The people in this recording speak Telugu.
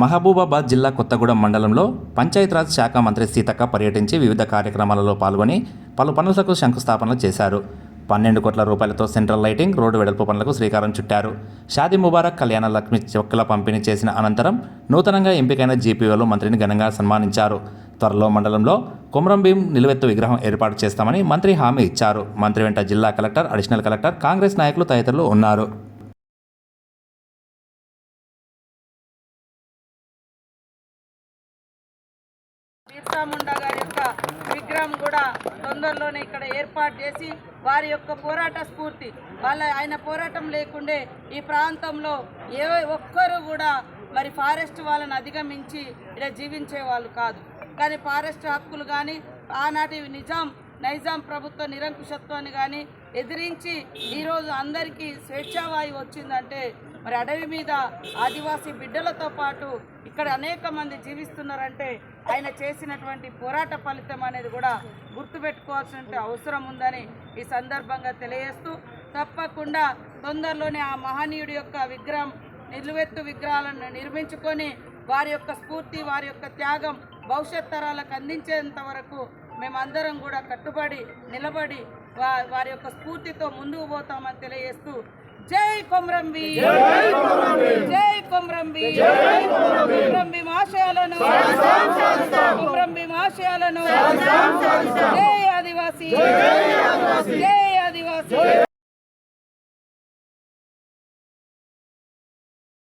మహబూబాబాద్ జిల్లా కొత్తగూడెం మండలంలో పంచాయతీరాజ్ శాఖ మంత్రి సీతక్క పర్యటించి వివిధ కార్యక్రమాలలో పాల్గొని పలు పనులకు శంకుస్థాపనలు చేశారు. పన్నెండు కోట్ల రూపాయలతో సెంట్రల్ లైటింగ్ రోడ్డు వెడల్పు పనులకు శ్రీకారం చుట్టారు. షాదీ ముబారక్ కళ్యాణ లక్ష్మి చెక్కుల పంపిణీ చేసిన అనంతరం నూతనంగా ఎంపికైన జీపీఓలు మంత్రిని ఘనంగా సన్మానించారు. త్వరలో మండలంలో కుమ్రం భీం నిలువెత్తు విగ్రహం ఏర్పాటు చేస్తామని మంత్రి హామీ ఇచ్చారు. మంత్రి వెంట జిల్లా కలెక్టర్ అడిషనల్ కలెక్టర్ కాంగ్రెస్ నాయకులు తదితరులు ఉన్నారు. బిర్సా ముండా గారి యొక్క విగ్రహం కూడా తొందరలోనే ఇక్కడ ఏర్పాటు చేసి వారి యొక్క పోరాట స్ఫూర్తి వాళ్ళ ఆయన పోరాటం లేకుండే ఈ ప్రాంతంలో ఏ ఒక్కరు కూడా మరి ఫారెస్ట్ వాళ్ళని అధిగమించి ఇక్కడ జీవించే వాళ్ళు కాదు. కానీ ఫారెస్ట్ హక్కులు కానీ ఆనాటి నిజాం నైజాం ప్రభుత్వ నిరంకుశత్వాన్ని కానీ ఎదిరించి ఈరోజు అందరికీ స్వేచ్ఛావాయు వచ్చిందంటే మరి అడవి మీద ఆదివాసీ బిడ్డలతో పాటు ఇక్కడ అనేక మంది జీవిస్తున్నారంటే ఆయన చేసినటువంటి పోరాట ఫలితం అనేది కూడా గుర్తుపెట్టుకోవాల్సిన అవసరం ఉందని ఈ సందర్భంగా తెలియజేస్తూ తప్పకుండా తొందరలోనే ఆ మహనీయుడి యొక్క విగ్రహం నిలువెత్తు విగ్రహాలను నిర్మించుకొని వారి యొక్క స్ఫూర్తి వారి యొక్క త్యాగం భవిష్యత్ తరాలకు అందించేంత వరకు మేమందరం కూడా కట్టుబడి నిలబడి వారి యొక్క స్ఫూర్తితో ముందుకు పోతామని తెలియజేస్తూ జై కొమ్రంబి జై కొమ్రంబి కొమ్రంబి ఆశయాలను కొమ్రంబి ఆశయాలను జై ఆదివాసీ. జై ఆదివాసీ.